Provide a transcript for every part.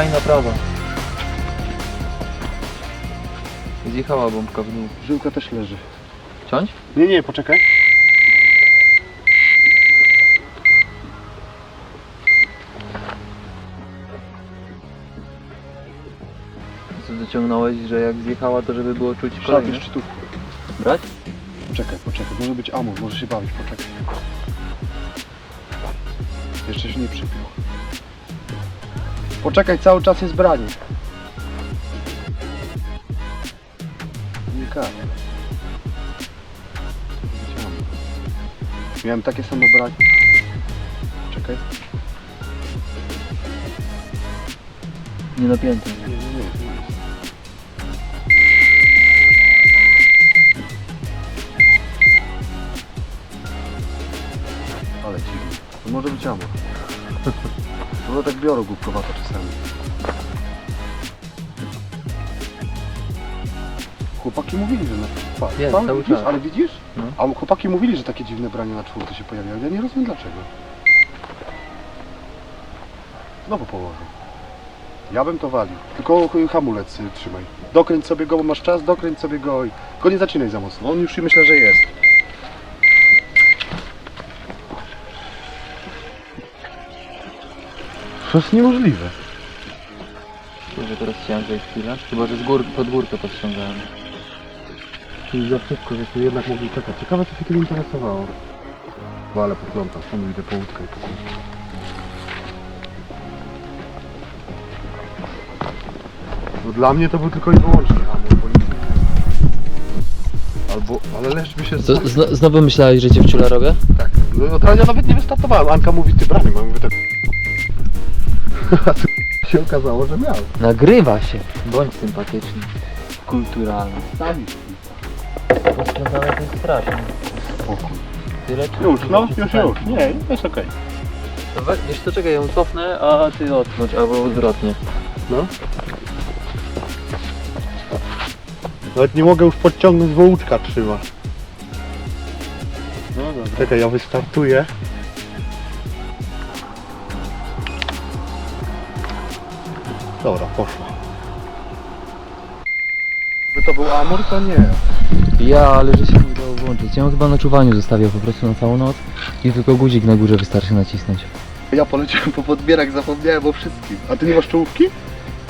Skrajna prawa. Zjechała bombka w dół. Żyłka też leży. Ciąć? Nie, nie, poczekaj. Co dociągnąłeś, że jak zjechała to żeby było czuć Szlak kolejne? tu. Brać? Poczekaj, poczekaj. Może być amur, może się bawić, poczekaj. Jeszcze się nie przypiął. Poczekaj, cały czas jest branie. Nie kar. Miałem takie samo branie. Czekaj. Nie napięte. Nie. nie. Ale dziwnie. To może być amor. No tak biorą głupkowato czasami. Chłopaki mówili, że na cały widzisz, czas. ale widzisz? No. A chłopaki mówili, że takie dziwne branie na czwórce się pojawiają. Ja nie rozumiem dlaczego. Znowu położę. Ja bym to walił. Tylko hamulec y, trzymaj. Dokręć sobie go, bo masz czas, dokręć sobie go i... Tylko nie zaczynaj za mocno. On już myślę, że jest. To jest niemożliwe. Że teraz chciałem zejść chwilę. Chyba, że z gór, pod górkę podciągałem. Czyli za szybko, że tu jednak mogli czekać. Ciekawe, co się tym interesowało. Wale poplątał, sam idę po łódkę i po kółko. No dla mnie to był tylko i wyłącznie hamul, bo nic nie- Albo, ale leszcz by się zno, znowu myślałeś, że cię wciula robię? Tak. No teraz ja nawet nie wystartowałem. Anka mówi, ty branie mam. Mówię tak. A tu się okazało, że miał. Nagrywa się. Bądź sympatyczny. Kulturalny. Sami. Posprzątane to jest strasznie. Spokój. Tyle czy Już, no, już, już. Nie, jest okej. To we- Wiesz co, czekaj, ja ją cofnę, a ty odknąć, albo odwrotnie. No. Nawet nie mogę już podciągnąć, bo łódka trzyma. No dobra. Czekaj, ja wystartuję. Dobra, poszło. By to był amur, to nie. Ja, ale że się nie udało włączyć. Ja ją chyba na czuwaniu zostawię po prostu na całą noc i tylko guzik na górze wystarczy nacisnąć. Ja poleciałem po podbierak, zapomniałem o wszystkim. A ty nie masz czołówki?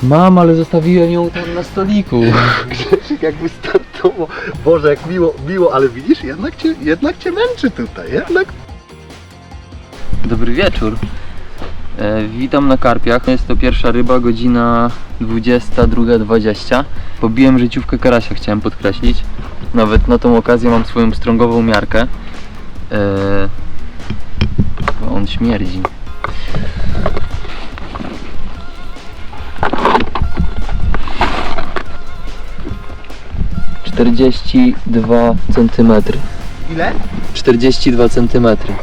Mam, ale zostawiłem ją tam na stoliku. Grzesiek jak wystartował. Boże, jak miło, miło, ale widzisz, jednak cię, jednak cię męczy tutaj, jednak. Dobry wieczór. E, witam na karpiach. Jest to pierwsza ryba, godzina 22.20. Pobiłem życiówkę karasia, chciałem podkreślić. Nawet na tą okazję mam swoją strągową miarkę. E, bo on śmierdzi. Czterdzieści dwa centymetry. Ile? 42 centymetry.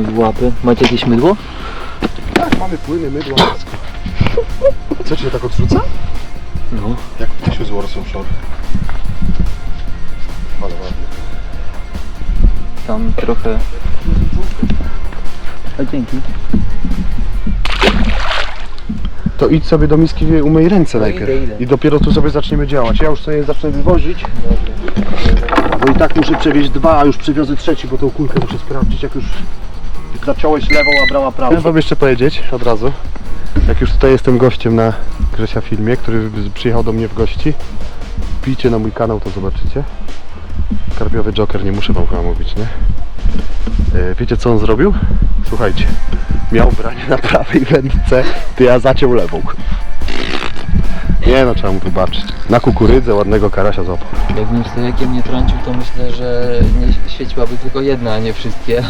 Jeszcze go wezmę w łapy. Macie jakieś mydło? Tak, mamy płyny, mydło. Co cię tak odrzuca? No. Jak w tysiu z Warsaw Shore. Ale ładnie. Tam trochę... A dzięki. To idź sobie do miski, umyj ręce No najpierw. idę, idę. I dopiero tu sobie zaczniemy działać. Ja już sobie zacznę wywozić. Bo i tak muszę przewieźć dwa, a już przywiozę trzeci, bo tą kulkę muszę sprawdzić, jak już zaciąłeś lewą, a brała prawą. Chciałem wam jeszcze powiedzieć od razu, jak już tutaj jestem gościem na Grzesia filmie, który przyjechał do mnie w gości, wbijcie na mój kanał, to zobaczycie. Karpiowy Joker, nie muszę wam chyba mówić, nie? E, Wiecie co on zrobił? Słuchajcie, miał branie na prawej wędce, to ja zaciął lewą. Nie no, trzeba mu wybaczyć. Na kukurydzę ładnego karasia złapał. Jakbym stojakiem nie trącił, to myślę, że nie świeciłaby tylko jedna, a nie wszystkie.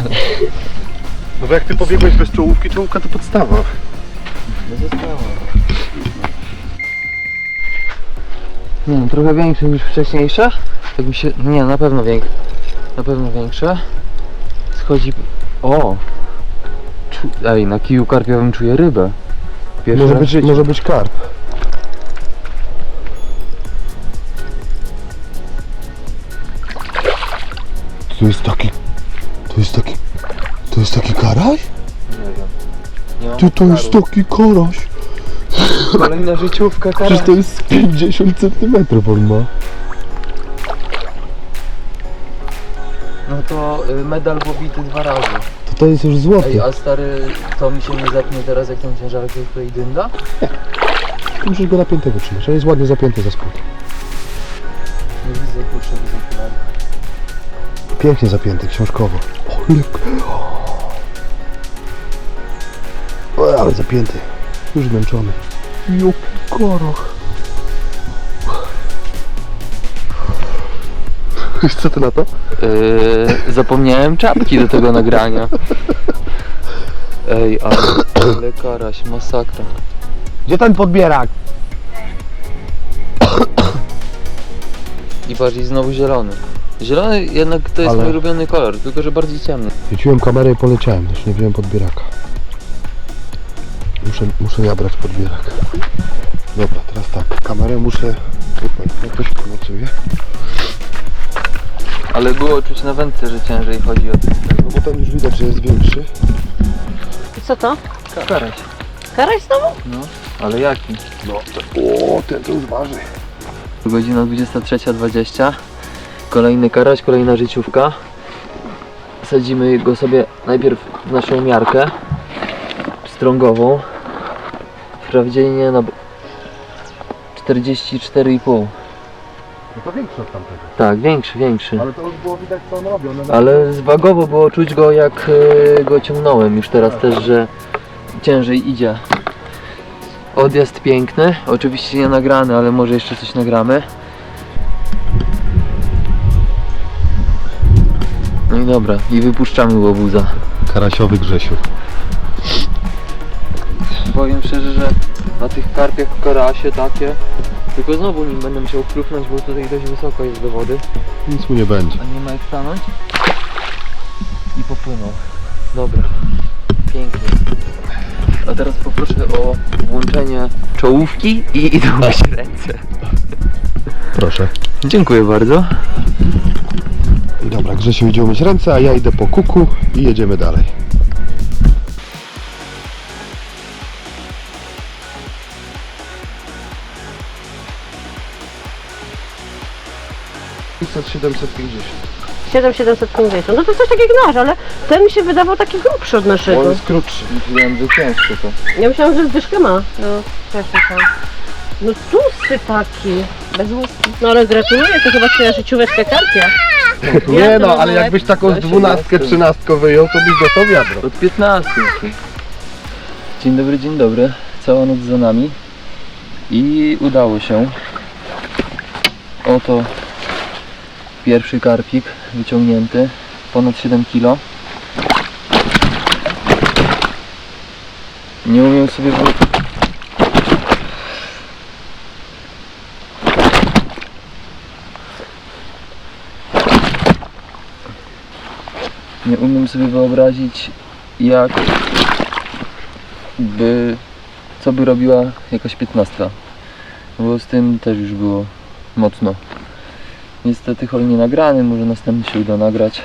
No bo jak ty pobiegłeś bez czołówki, czołówka to podstawa. No. Nie no, trochę większe niż wcześniejsze. Tak mi się... Nie, na pewno większe. Na pewno większe. Schodzi... O! Czu... Ej, na kiju karpiowym czuję rybę. Pierwszy Może być, może być karp. to jest taki... To jest taki... To jest taki karaś? Nie wiem. Nie mam Ty, to jest taki karaś. Kolejna życiówka. Przecież to jest z 50 cm on ma. No to y, medal pobity dwa razy. To to jest już Ej, złoty. a stary, to mi się nie zapnie teraz jak tą ciężarkę tutaj dynda? Musisz go napiętego trzymać, on jest ładnie zapięty za spód. Nie widzę, kurczę, okularów. Pięknie zapięty, książkowo. O, lek. O, ale zapięty. Już zmęczony. Korach. Wiesz co ty na to? Yy, zapomniałem czapki do tego nagrania. Ej, ale, ale karaś, masakra. Gdzie ten podbierak? I bardziej znowu zielony. Zielony jednak to jest Ale- mój ulubiony kolor, tylko że bardziej ciemny. Chwyciłem kamerę i poleciałem, też nie wziąłem podbieraka. Muszę, muszę nabrać podbierak. Dobra, teraz tak, kamerę muszę... Słuchaj, jak to się pracuje? Ale było czuć na wędce, że ciężej chodzi o to. No bo ten już widać, że jest większy. Co to? Karaś. Karaś znowu? No, ale jaki? No, to, o, ten to już waży. Godzina 23.20. Kolejny karaś, kolejna życiówka. Sadzimy go sobie najpierw w naszą miarkę strągową. Wprawdzie nie na 44,5. No to większy od tamtego. Tak, większy, większy. Ale to już było widać co on robi. One Ale zwagowo było czuć go jak e, go ciągnąłem już teraz też, że ciężej idzie. Odjazd piękny, oczywiście nie nagrany, ale może jeszcze coś nagramy. No i dobra, i wypuszczamy łobuza. Karasiowy Grzesiu. Powiem szczerze, że na tych karpiach karasie takie, tylko znowu nim będę musiał chlupnąć, bo tutaj dość wysoko jest do wody. Nic mu nie będzie. A nie ma jak stanąć? I popłynął. Dobra. Pięknie. A teraz poproszę o włączenie czołówki i idą myć ręce. Proszę. Dziękuję bardzo. I dobra, Grzesiu idzie umyć ręce, a ja idę po kuku i jedziemy dalej. 750. 7750. No to coś takiego jak nasz, ale ten mi się wydawał taki grubszy od naszego. On jest krótszy. Myślałem, że ciężko to. Ja myślałam, że zdyszkę ma. No, też myślałam. No tłusty taki. Bez łuski. No ale gratuluję, to chyba twoja życióweczka karpia. Nie no, ale jakbyś taką z dwunastkę, trzynastką wyjął, to byś dostał wiadro. Od 15. Dzień dobry, dzień dobry. Cała noc za nami. I udało się. Oto pierwszy karpik wyciągnięty. Ponad 7 kg. Nie umiem sobie. Nie umiem sobie wyobrazić jak by co by robiła jakaś piętnastka. Bo z tym też już było mocno. Niestety hol nie nagrany, może następny się uda nagrać.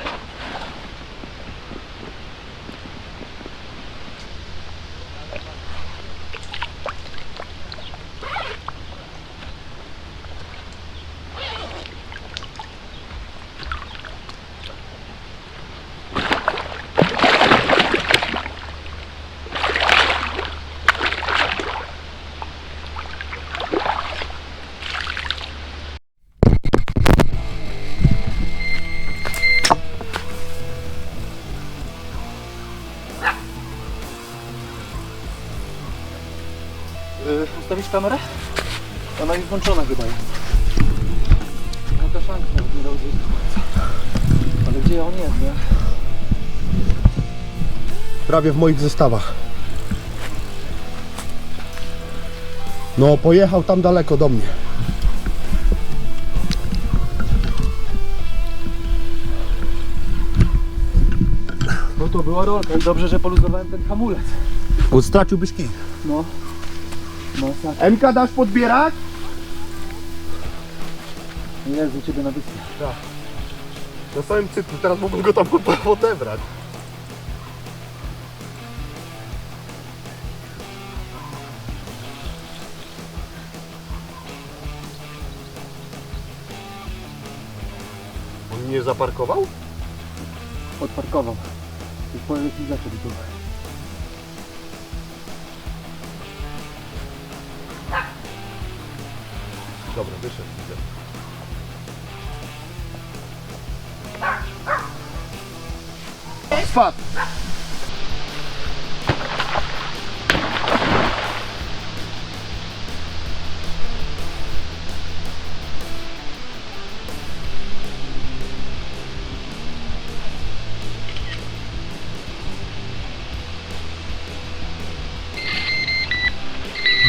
Prawie w moich zestawach. No, pojechał tam daleko do mnie. No to była rolka i dobrze, że poluzowałem ten hamulec. Bo straciłbyś kij. No. Masakra. MK dasz podbierać? Jest u Ciebie na wyspie. Na samym cyplu, teraz mogą go tam odebrać. Zaparkował? Odparkował. Już powiem ci dlaczego tu. Dobra, wyszedł. widzę. Spadł.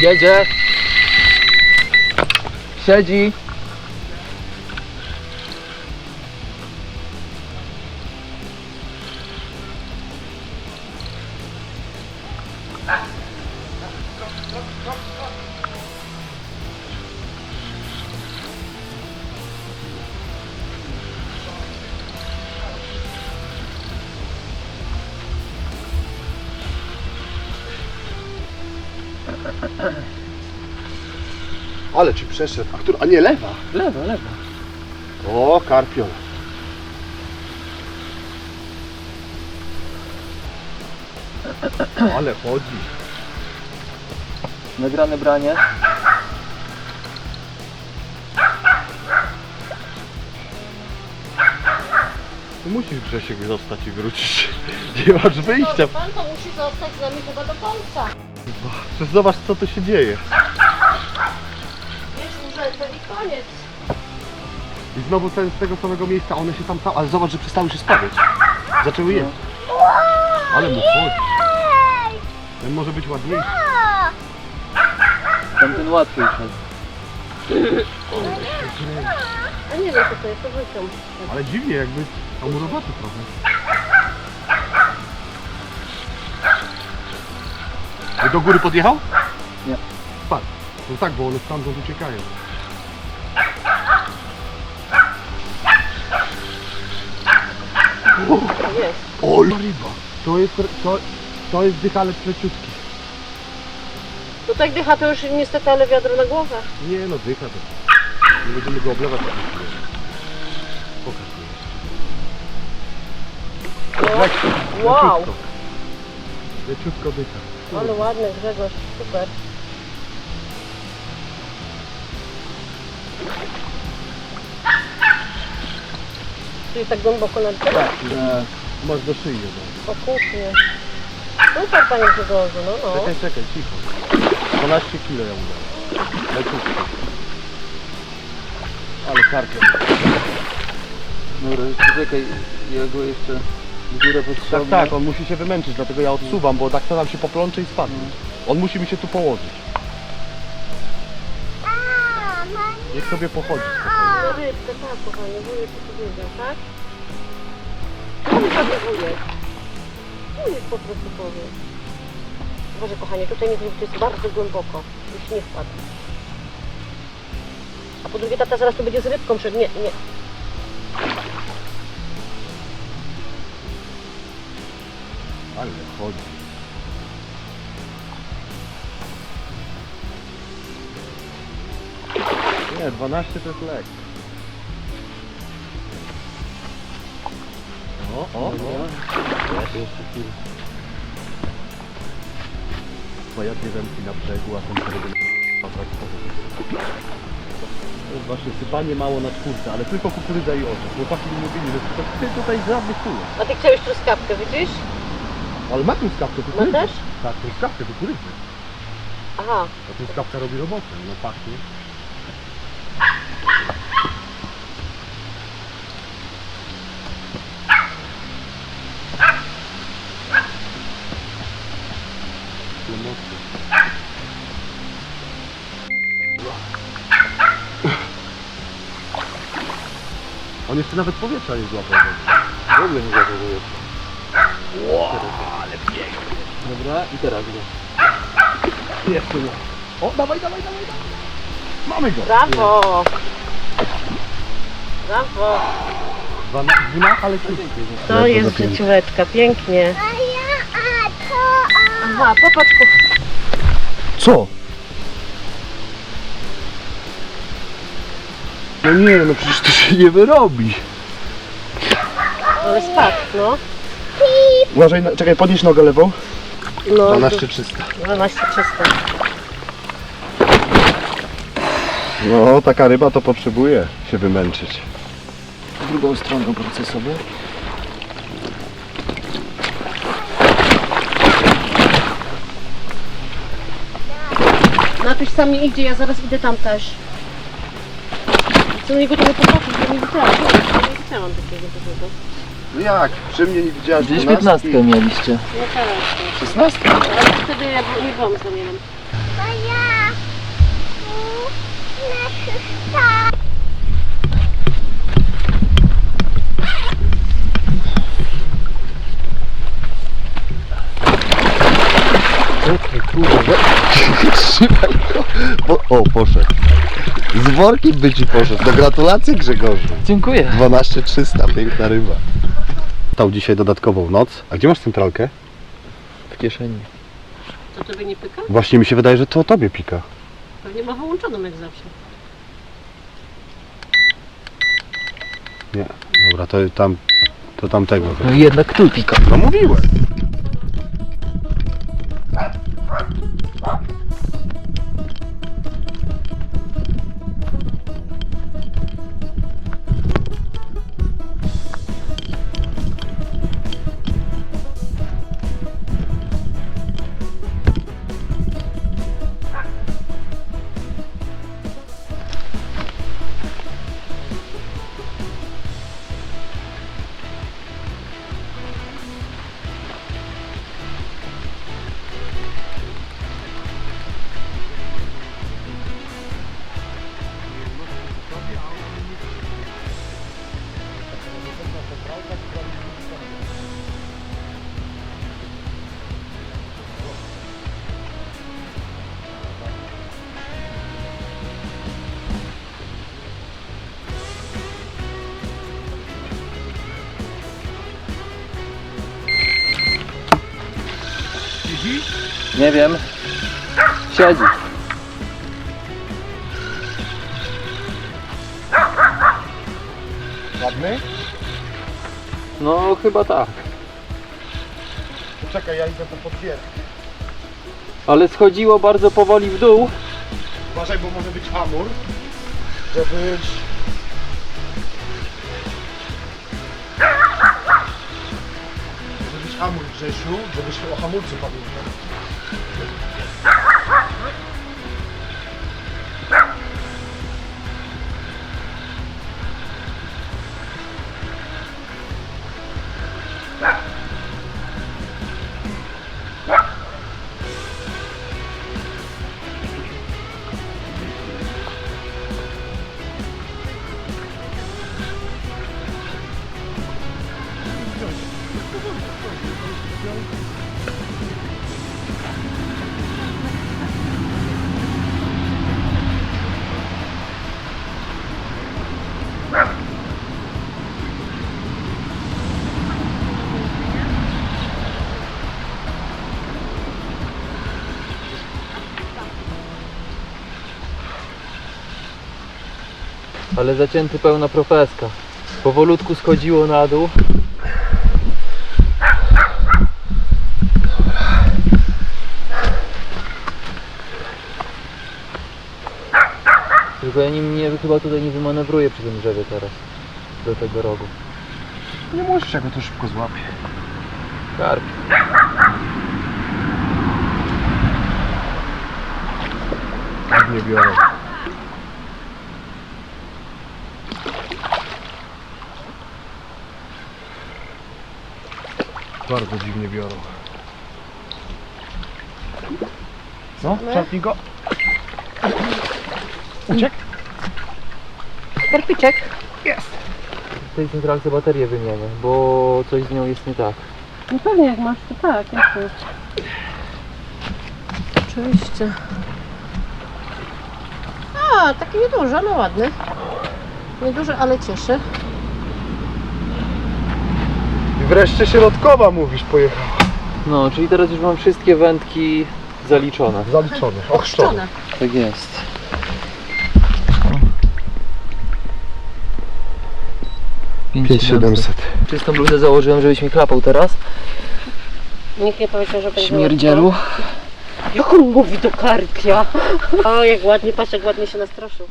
Jedzie. Siedzi. Ale ci przeszedł. A, który, a nie, lewa. Lewa, lewa. O, karpiol. Ale chodzi. Nagrane branie. Ty musisz Grzesiek zostać i wrócić. Nie masz wyjścia. Pan to musi zostać z nami chyba do końca. Przecież Zobacz co tu się dzieje. Wiesz, murzęta i koniec. I znowu ten, z tego samego miejsca one się tam cały... Ale zobacz, że przestały się spawiać. Zaczęły jeść. Ale mu chodzi. Ten może być ładniejszy. Tamten łatwiej szedł. A nie wiem co to jest, to wyciąg. Ale dziwnie jakby amurowaty trochę. Do góry podjechał? Nie. Spadł. No tak, bo one stamtąd uciekają. Jest. O, ryba. To jest, to, to jest dychalec leciutki. No tak dycha to już niestety, ale wiadro na głowę. Nie no, dycha to. Nie będziemy go oblewać. Pokaż mi. Wow. Leciutko dycha. Ale ładny Grzegorz, super. Czyli tak głęboko na dół? Tak, masz do szyi. No. O kuchnię. Super panie Grzegorzu, no no. Czekaj, czekaj, cicho. 12 kilo ja udało. Leciutko. Ale karpia. Dobra, czekaj, ja go jeszcze górę Tak, tak, on musi się wymęczyć, dlatego ja odsuwam, bo tak to nam się poplącze i spadnie. On musi mi się tu położyć. Niech sobie pochodzi. No rybkę, tak kochanie, wujek ci powiedział, tak? No mi sobie wujek. Wujek po prostu powie. Boże kochanie, tutaj nie to jest bardzo głęboko. Już nie wpadł. A po drugie tata zaraz tu będzie z rybką przed... Nie, nie. Ale chodzi. Nie, 12 to jest lek. O, o, o. Jeszcze chwilę. Twoja drzewki na brzegu, a ten jest właśnie sypanie mało na czwórce, ale tylko kukurydza i orzech. Chłopaki mi mówili, że to ty tutaj żadnych kulek. A ty chciałeś truskawkę, widzisz? Ale ma truskawkę, Ma kukurydzę. też? Tak, truskawkę, kukurydzę. Aha. A truskawka robi robotę, no pachnie. No. On jeszcze nawet powietrza nie złapał. W ogóle nie zachowuje się. Dobra, i teraz go. Jeszcze nie. O, dawaj, dawaj, dawaj, dawaj. Mamy go. Brawo! Brawo! Dwunach, ale To jest życióweczka, pięknie. Aha, popatrz ku... Co? No nie, no przecież to się nie wyrobi. Ale spadł, no. Uważaj, czekaj, podnieś nogę lewą. No, 12300. 12 300. No, taka ryba to potrzebuje się wymęczyć. Drugą stroną wrócę sobie. Napisz sam nie idzie, ja zaraz idę tam też. Chcę na niego trochę popatrzeć, bo nie widziałam. Nie widziałam takiego dużego. No jak? Przy mnie nie widziałaś Gdzieś dwunastki? 15 mieliście. No teraz. 16? Ale wtedy ja nie byłam z Danielem. Czekaj, kurde. Trzymaj go. Bo, o, poszedł. Z workiem by ci poszedł. No gratulacje Grzegorzu. Dziękuję. 12300, piękna ryba. Stał dzisiaj dodatkową noc. A gdzie masz centralkę? W kieszeni. To tobie nie pyka? Właśnie mi się wydaje, że to o tobie pika. Pewnie ma wyłączoną jak zawsze. Nie. Dobra, to tam, to tamtego. No jednak tulpika. No mówiłem. Nie wiem. Siedzi. Ładny? No chyba tak. Czekaj, ja idę to potwierdzę. Ale schodziło bardzo powoli w dół. Uważaj, bo może być amur. Żebyś... Może być amur, Grzesiu, żebyś o hamulcu pamiętał. Ale zacięty pełna profeska. Powolutku schodziło na dół. Tylko ja nim nie, chyba tutaj nie wymanewruję przy tym drzewie teraz. Do tego rogu. Nie musisz, jak go to szybko złapie. Karp. Tak nie biorą. Bardzo dziwnie biorą. Co? Czapnij go. Uciekł? Karpiczek. W tej centralce baterię wymienię, bo coś z nią jest nie tak. No pewnie jak masz, to tak, jasne. Oczywiście. A, taki nieduży, ale ładny. Nieduży, ale cieszy. Wreszcie środkowa mówisz pojechała. No, czyli teraz już mam wszystkie wędki zaliczone. Zaliczone, ochrzczone. Tak jest. Pięć 5700. Czystą bluzę założyłem, żebyś mi klapał teraz. Nikt nie powiedział, że będzie Śmierdzielu. Jak on mówi do karpia. O, jak ładnie, patrz jak ładnie się nastroszył.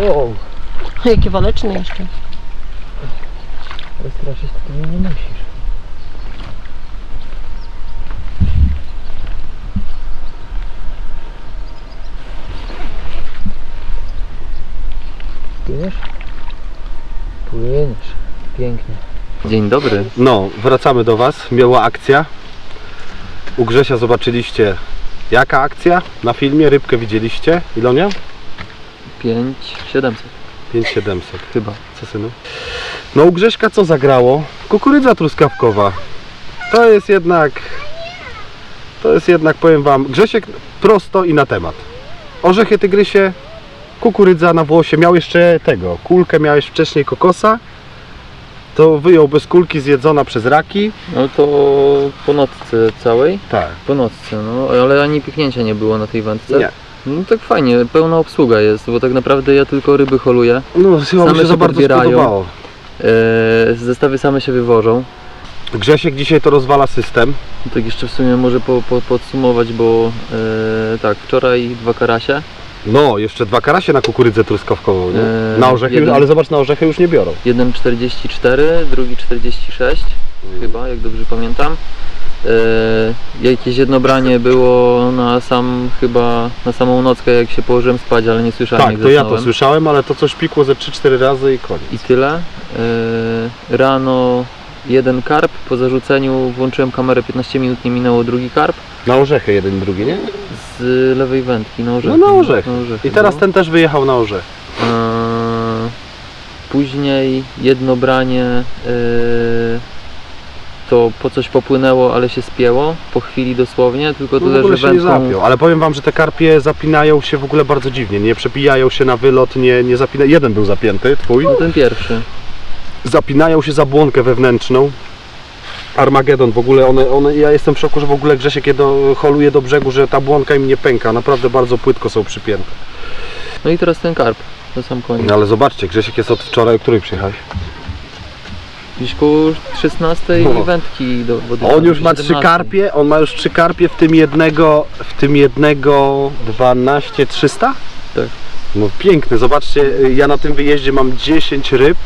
Wow. Jakie waleczne jeszcze. Wystraszyć to mnie nie musisz. Płyniesz? Płyniesz. Pięknie. Dzień dobry. No, wracamy do Was. Miała akcja. U Grzesia zobaczyliście jaka akcja na filmie. Rybkę widzieliście. Ile on miał? 5 700 5700. chyba. Co synu? No u Grześka co zagrało? Kukurydza truskawkowa. To jest jednak... To jest jednak, powiem Wam, Grzesiek prosto i na temat. Orzechy tygrysie, kukurydza na włosie. Miał jeszcze tego, kulkę miałeś wcześniej kokosa. To wyjął bez kulki zjedzona przez raki. No to po nocce całej. Tak. Po nocce, no ale ani piknięcia nie było na tej wędce. Nie. No tak fajnie, pełna obsługa jest, bo tak naprawdę ja tylko ryby holuję. No chyba Same mu się się za bardzo podbierają. spodobało. Eee, zestawy same się wywożą. Grzesiek dzisiaj to rozwala system. Tak jeszcze w sumie może po, po, podsumować, bo e, tak, wczoraj dwa karasie, No, jeszcze dwa karasie na kukurydzę truskawkową, nie? Eee, na orzechy, jeden- ale zobacz, na orzechy już nie biorą. jeden 44, drugi 46 chyba, jak dobrze pamiętam. E, jakieś jedno branie było na sam chyba, na samą nockę jak się położyłem spać, ale nie słyszałem Tak, jak to ja to zasnąłem. słyszałem, ale to coś pikło ze 3-4 razy i koniec. I tyle. E, rano jeden karp, po zarzuceniu włączyłem kamerę, 15 minut nie minęło drugi karp Na orzechy jeden drugi, nie? z lewej wędki, na No orzechy. na orzechy. Na orzechy I teraz no. ten też wyjechał na orzech. Eee, Później jedno branie eee, to po coś popłynęło, ale się spięło po chwili dosłownie, tylko No tyle, w ogóle że się nie wędką zapiął, ale powiem wam, że te karpie zapinają się w ogóle bardzo dziwnie, nie przepijają się na wylot, nie, nie zapinają. Jeden był zapięty, twój. no, ten pierwszy. Zapinają się za błonkę wewnętrzną. Armagedon w ogóle, one, one, ja jestem w szoku, że w ogóle Grzesiek je do, holuje do brzegu, że ta błonka im nie pęka, naprawdę bardzo płytko są przypięte. No i teraz ten karp na sam koniec. No ale zobaczcie, Grzesiek jest od wczoraj, o której przyjechałeś? Gdzieś koło 16 No. wędki do wody. On już ma trzy 17. karpie, on ma już trzy karpie, w tym jednego, w tym jednego 12 300? Tak. No piękny, zobaczcie, ja na tym wyjeździe mam 10 ryb,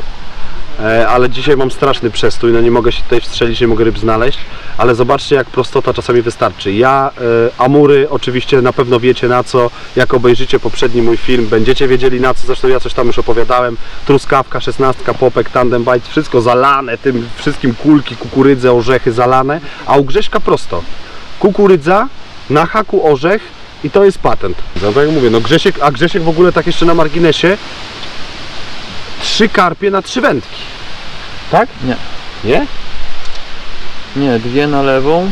ale dzisiaj mam straszny przestój, no nie mogę się tutaj wstrzelić, nie mogę ryb znaleźć, ale zobaczcie jak prostota czasami wystarczy. Ja, e, Amury, oczywiście na pewno wiecie na co, jak obejrzycie poprzedni mój film, będziecie wiedzieli na co, zresztą ja coś tam już opowiadałem, truskawka, szesnastka, popek, tandem bite, wszystko zalane tym wszystkim, kulki, kukurydze, orzechy zalane, a u Grześka prosto, kukurydza, na haku orzech i to jest patent. No tak jak mówię, no Grzesiek, a Grzesiek w ogóle tak jeszcze na marginesie, trzy karpie na trzy wędki. Tak? Nie. Nie? Nie, dwie na lewą.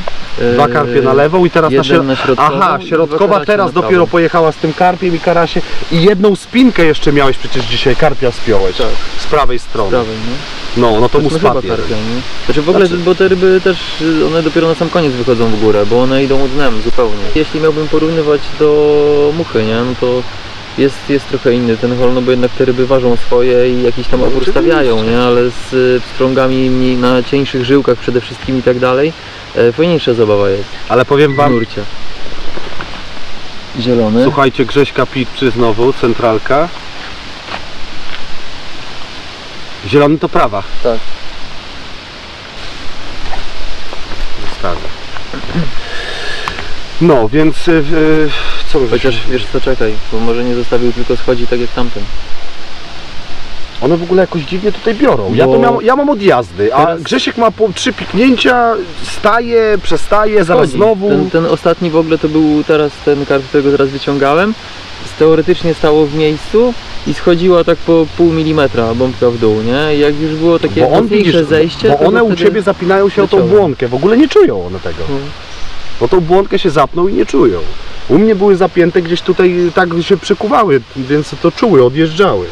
Dwa eee, karpie na lewą i teraz na środkową. na Aha, dwa środkowa teraz dopiero prawą. pojechała z tym karpiem i karasie. I jedną spinkę jeszcze miałeś przecież dzisiaj, karpia spiąłeś. Tak. Z prawej strony. Prawej, no. No, no to mu No chyba spadł karpia, nie? Znaczy w ogóle, Znaczy- bo te ryby też, y, one dopiero na sam koniec wychodzą w górę, bo one idą dnem zupełnie. Jeśli miałbym porównywać do muchy, nie, no to jest, jest trochę inny ten hol, no bo jednak te ryby ważą swoje i jakiś tam opór stawiają, nie, ale z y, pstrągami na cieńszych żyłkach przede wszystkim i tak dalej, e, fajniejsza zabawa jest Ale powiem w wam, nurcie. Zielony. słuchajcie, Grześka Pitczy znowu, centralka. Zielony to prawa. Tak. Zostawię. No, więc y, y, co my Chociaż wiesz co, czekaj, bo może nie zostawił tylko schodzi tak jak tamten. One w ogóle jakoś dziwnie tutaj biorą. Ja, to Bo- miał, ja mam od jazdy, a Teraz- Grzesiek ma po trzy piknięcia, staje, przestaje, zaraz Chodzi. znowu. Ten, ten ostatni w ogóle to był teraz ten karp, którego teraz wyciągałem. Teoretycznie stało w miejscu i schodziła tak po pół milimetra bombka w dół, nie? I jak już było takie bo on mocniejsze widzisz, zejście, bo to one u wtedy- Ciebie zapinają się o tą błonkę, w ogóle nie czują one tego. No. Bo tą błonkę się zapną i nie czują. U mnie były zapięte gdzieś tutaj, tak się przekuwały, więc to czuły, odjeżdżały.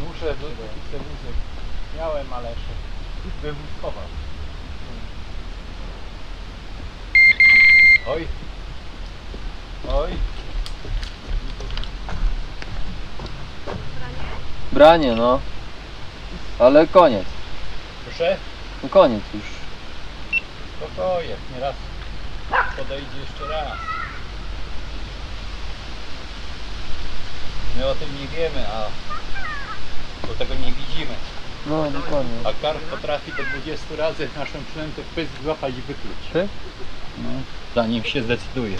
Muszę wózek. Miałem. Oj. Oj. Branie, no. Ale koniec. Proszę. No koniec już. Spokojnie, nie raz podejdzie jeszcze raz. My o tym nie wiemy, a do tego nie widzimy. No, dokładnie. A karp potrafi do 20 razy naszą przynętę pysk złapać i wykluć. Ty? No, zanim się zdecyduje.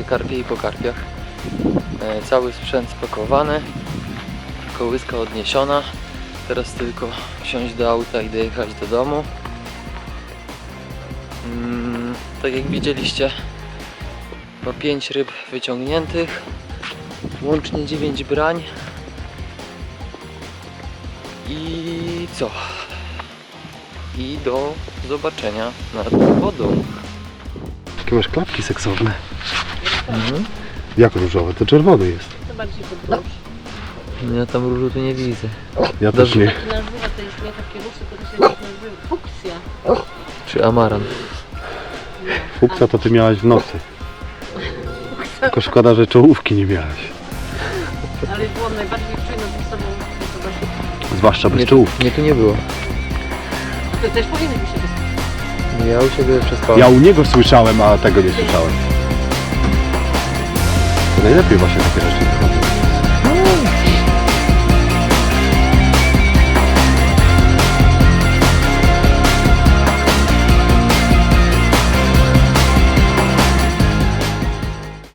Karpie, i po karpiach. E, cały sprzęt spakowany. Kołyska odniesiona. Teraz tylko wsiąść do auta i dojechać do domu. Mm, tak jak widzieliście, ma 5 ryb wyciągniętych. Łącznie 9 brań. I co? I do zobaczenia nad wodą. Jakie masz klapki seksowne. Mhm. Jak różowe? To czerwony jest. To bardziej podróż. Ja tam różu tu nie widzę. Ja też nie. Taki nazywa to jest nie takie rusy, to się nazywa fuksja. Czy amaran? Fuksa to ty miałaś w nocy. Tylko szkoda, że czołówki nie miałaś. Ale było najbardziej czujne ze sobą. to właśnie- Zwłaszcza bez Nie, tu, czołówki. nie, tu nie było. To też powinny być się. Ja u siebie przespałem. Ja u niego słyszałem, a tego nie słyszałem. Najlepiej właśnie takie rzeczy wychodzą.